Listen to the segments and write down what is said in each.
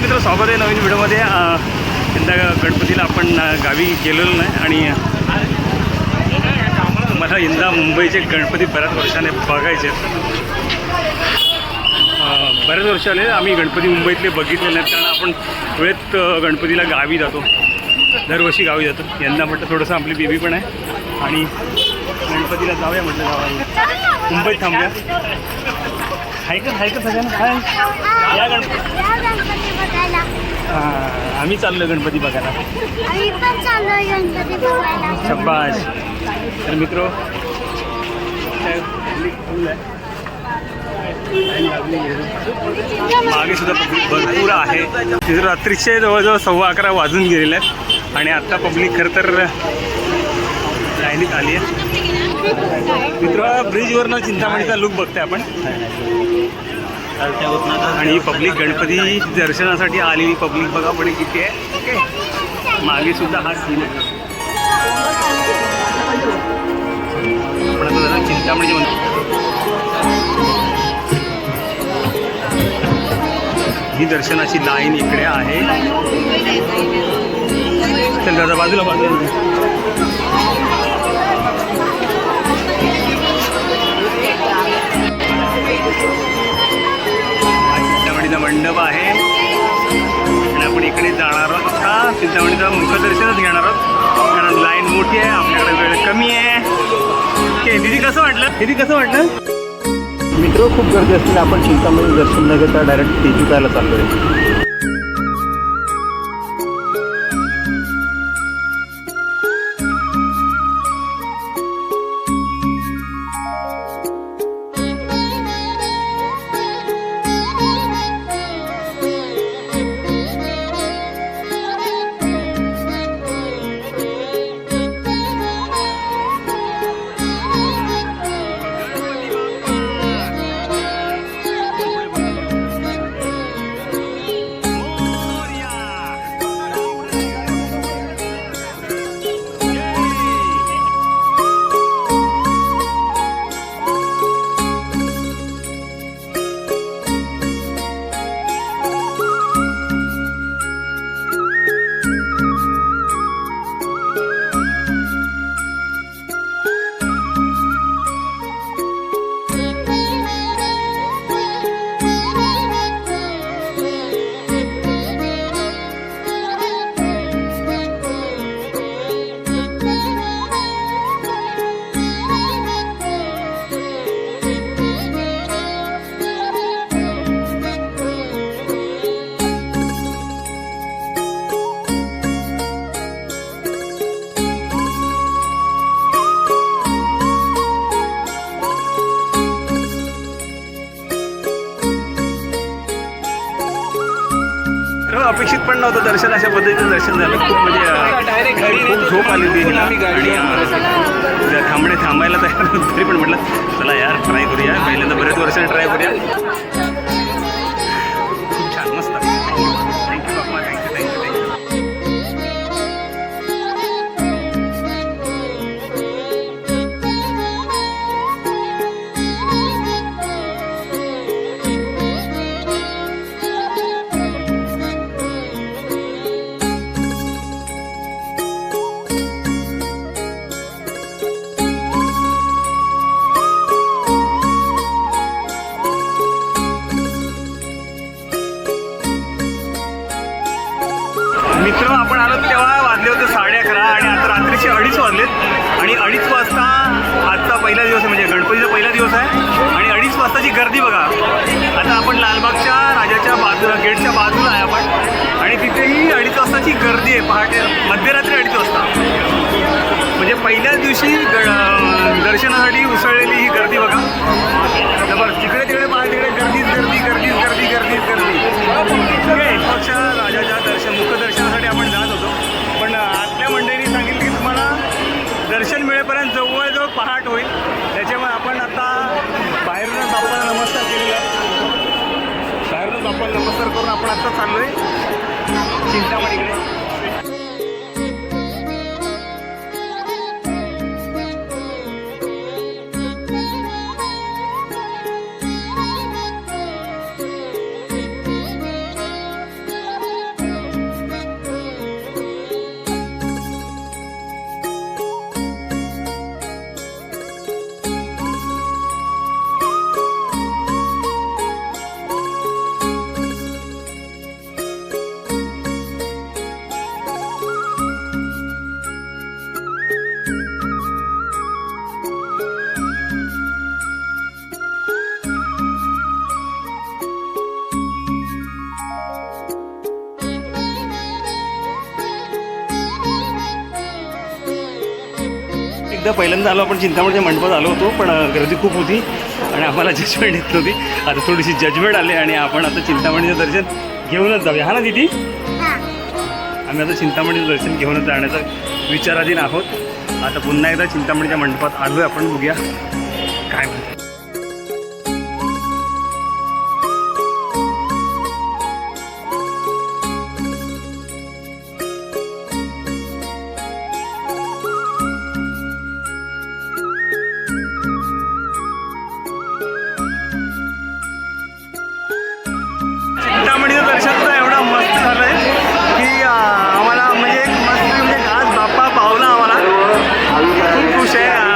मित्र स्वागत आहे नवीन व्हिडिओमध्ये. यंदा गणपतीला आपण गावी गेलेलो नाही आणि मला यंदा मुंबईचे गणपती बऱ्याच वर्षाने बघायचे आहेत. बऱ्याच वर्षाने आम्ही गणपती मुंबईतले बघितले नाहीत कारण आपण वेळेत गणपतीला गावी जातो. दरवर्षी गावी जातो. यंदा म्हटलं थोडंसं आपली बेबी पण आहे. आणि गणपतीला जाऊया म्हटलं गावाला. मुंबईत थांबूया. हाय का हाय का सगळ्यांना हाय या गणपती बघायला. हां, आम्ही चाललो गणपती बघायला. आम्ही पण चाललोय गणपती बघायला. शब्बाश तर मित्र मागे सुद्धा पब्लिक भरपूर आहे. तिथं रात्रीचे जवळजवळ सव्वा अकरा वाजून गेलेले आहेत. आणि आत्ता पब्लिक खरं तर लाईनीत आली आहे. मित्र ब्रिजवरनं चिंतामणीचा लुक बघतोय आपण. आणि पब्लिक गणपती दर्शनासाठी आलेली पब्लिक बघा पण किती आहे. ओके मागे सुद्धा हा सीन आहे. आपण आता जरा चिंतामणी म्हणतो ही दर्शनाची लाईन इकडे आहे. चल दादा बाजूला बाजूला. मंडप आहे. आणि आपण इकडे जाणार आहोत आता. चिंतामणीचं मुखदर्शनच घेणार आहोत. कारण लाईन मोठी आहे आपल्याकडे वेळ कमी आहे. ओके दीदी कसं वाटलं? दीदी कसं वाटलं? मित्र खूप गर्दी असलेली आपण चिंतामणी दर्शन न घेता डायरेक्ट तेजू पाहायला चाललो आहे अपेक्षित पण नव्हतं दर्शन अशा पद्धतीचं दर्शन झालं. खूप म्हणजे खूप झोप आली होती हिला. आणि थांबणे थांबायला तयार तरी पण म्हटलं चला यार ट्राय करूया. पहिल्यांदा बरेच वर्ष ट्राय करूया. दिवस आहे म्हणजे गणपतीचा पहिला दिवस आहे. आणि अडीच वाजताची गर्दी बघा. आता आपण लालबागच्या राजाच्या बाजूला गेटच्या बाजूला आहे आपण. आणि तिथेही अडीच वाजताची गर्दी आहे. पहाटे मध्यरात्री अडीच वाजता. म्हणजे पहिल्याच दिवशी ग दर्शनासाठी उसळलेली ही गर्दी बघा. आहे चिंतामणीकडे एकदा पहिल्यांदा आलो आपण चिंतामणच्या मंडपात आलो होतो पण गर्दी खूप होती आणि आम्हाला जजमेंट येत नव्हती. आता थोडीशी जजमेंट आली आणि आपण आता चिंतामणीचं दर्शन घेऊनच जाऊया. हा ना दिदी? हा. आम्ही आता चिंतामणीचं दर्शन घेऊनच जाण्याचा विचाराधीन आहोत. आता पुन्हा एकदा चिंतामणीच्या मंडपात आलो आहे आपण बघूया काय म्हणते खूप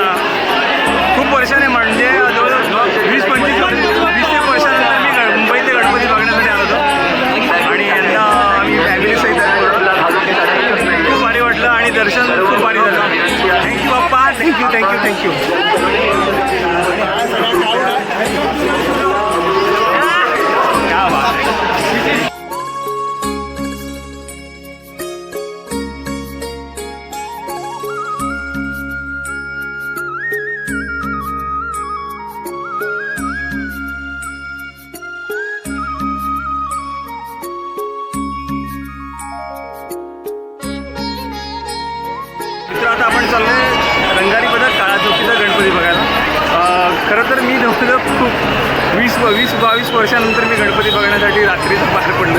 खरं तर मी जवळजवळ खूप वीस वीस बावीस वर्षानंतर मी गणपती बघण्यासाठी रात्रीचं बाहेर पडलो.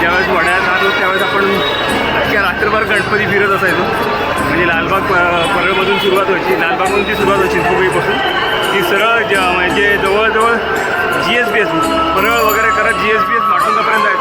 ज्यावेळेस वड्यात आलो त्यावेळेस आपण अख्ख्या रात्रभर गणपती फिरत असायचो. म्हणजे लालबाग प- परळमधून सुरुवात व्हायची. लालबागमधून जी सुरुवात व्हायची चिंचपोकळीपासून ती सरळ ज म्हणजे जवळजवळ G S B S Parel वगैरे करत जी एस बी एस माटुंगापर्यंत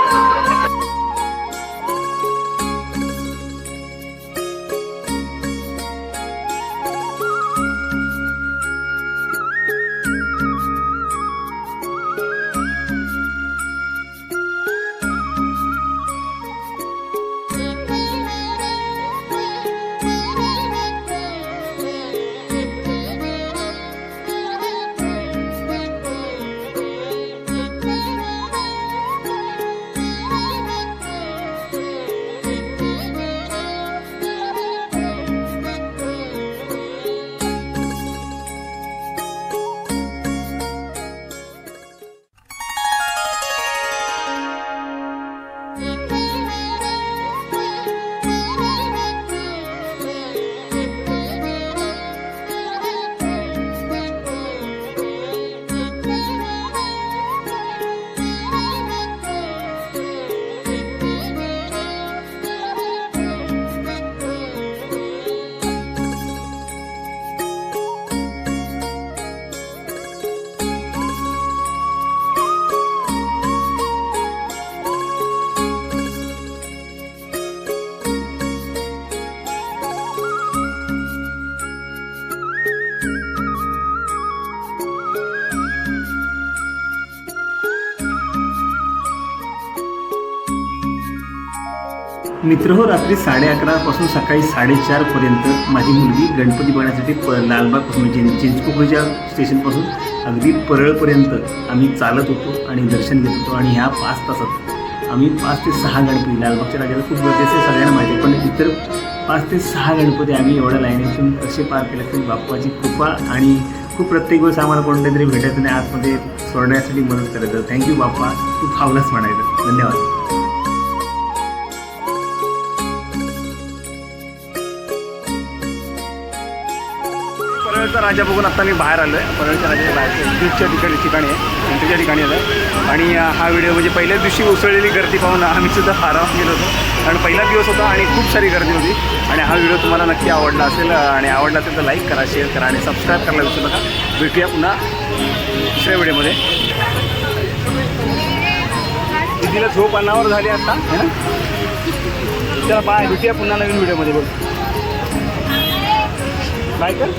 मित्र हो रात्री साडे अकरापासून सकाळी साडेचारपर्यंत माझी मुलगी गणपती बघण्यासाठी प लालबागपासून म्हणजे चिंचपोकळीच्या स्टेशनपासून अगदी परळपर्यंत आम्ही चालत होतो आणि दर्शन घेत होतो आणि ह्या पाच तासात आम्ही पाच ते सहा गणपती लालबागच्या राजाला खूप गरजेचं सगळ्यांना माहिती पण इतर पाच ते सहा गणपती आम्ही एवढ्या लाईनीतून कसे पार केले तरी बाप्पाची कृपा आणि खूप प्रत्येक वेळेस आम्हाला कोणत्या तरी भेटायचं नाही आतमध्ये सोडण्यासाठी मदत करायचं. थँक्यू बाप्पा. तू फावलाच म्हणायचं. धन्यवाद. परळचा राजा बघून आता मी बाहेर आलो आहे परळच्या राजा बाहेर बीचच्या ठिकाणी ठिकाणी आहे एंट्रीच्या ठिकाणी आहे आणि हा व्हिडिओ म्हणजे पहिल्याच दिवशी उसळलेली गर्दी पाहून आम्ही सुद्धा फारावून गेलो होतो. कारण पहिला दिवस होता आणि खूप सारी गर्दी होती. आणि हा व्हिडिओ तुम्हाला नक्की आवडला असेल आणि आवडला असेल तर लाईक करा शेअर करा आणि सबस्क्राईब करायला विसरू नका. भेटूया पुन्हा दुसऱ्या व्हिडिओमध्ये. तिला झोप अन्नावर झाली आता है ना? चला बाय. भेटूया पुन्हा नवीन व्हिडिओमध्ये. बोल. बाय कर.